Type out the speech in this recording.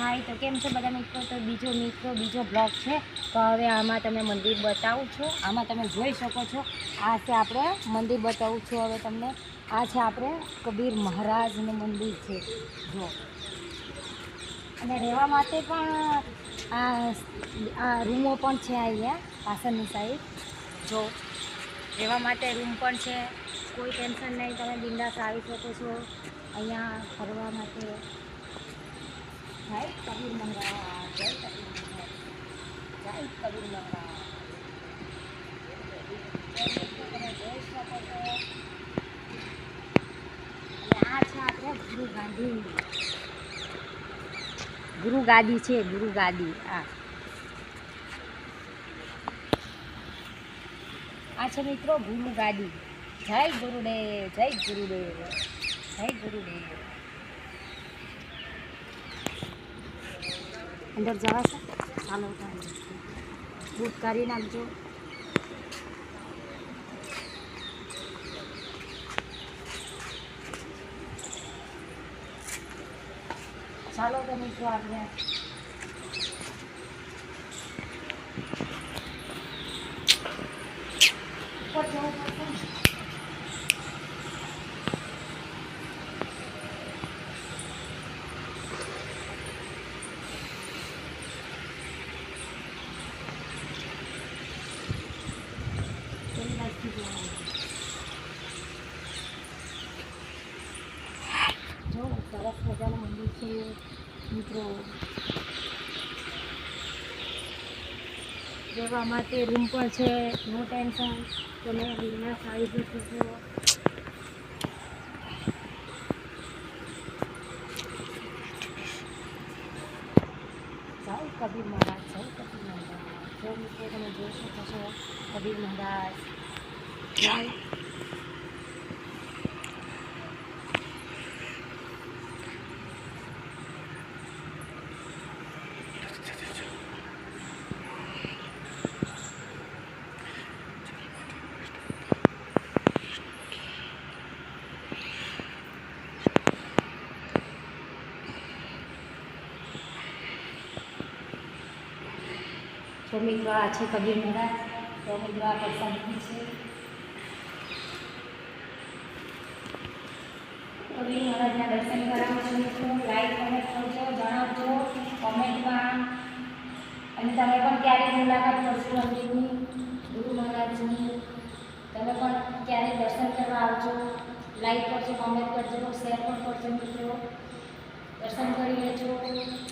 હાય તો કેમ છે? બધા મિત્રો, તો બીજો મિત્રો, બીજો બ્લોગ છે. તો હવે આમાં તમે મંદિર બતાવું છું. આમાં તમે જોઈ શકો છો. આ છે આપણે મંદિર બતાવું છું હવે તમને. આ છે આપણે કબીર મહારાજનું મંદિર છે. જો. અને રહેવા માટે પણ આ આ રૂમો પણ છે અહીંયા, પાછળની સાઈડ જો. રહેવા માટે રૂમ પણ છે. કોઈ ટેન્શન નહીં, તમે બિંદાસ આવી શકો છો. અહીંયા ફરવા માટે. જય કબીર મંગા જય કબીર મંગા જય કબીર મંગા ગુરુ ગાદી છે ગુરુ ગાદી આ આ છે મિત્રો ગુરુ ગાદી જય ગુરુદેવ જય ગુરુદેવ જય ગુરુદેવ અંદર જવા છે. ચાલો ચાલો. બુક કરી નાખજો. ચાલો તમે જો આપણે સરસ મજાનું મંદિર છે, મિત્રો. માટે રૂમ પણ છે નો ટેન્શન તમે બિંદાસ આવી શકો છો. જાઓ, કબીર મહારાજ, જાઓ, કબીર મહારાજ. જો મિત્રો તમે જોઈ શકો છો, કબીર મહારાજ. જાઓ તો મિત્રો આ છે કબીર મહારાજ તો મિત્રો આ પ્રસાદી છે કબીર મહારાજના દર્શન કરાવું છું મિત્રો. લાઈક કોમેન્ટ કરજો, જણાવજો કોમેન્ટમાં અને તમે પણ ક્યારેક મુલાકાત કરશો મંદિરની ગુરુ મહારાજની તમે પણ ક્યારેક દર્શન કરવા આવજો. લાઈક કરજો કોમેન્ટ કરજો શેર પણ કરજો મિત્રો. દર્શન કરી લેજો.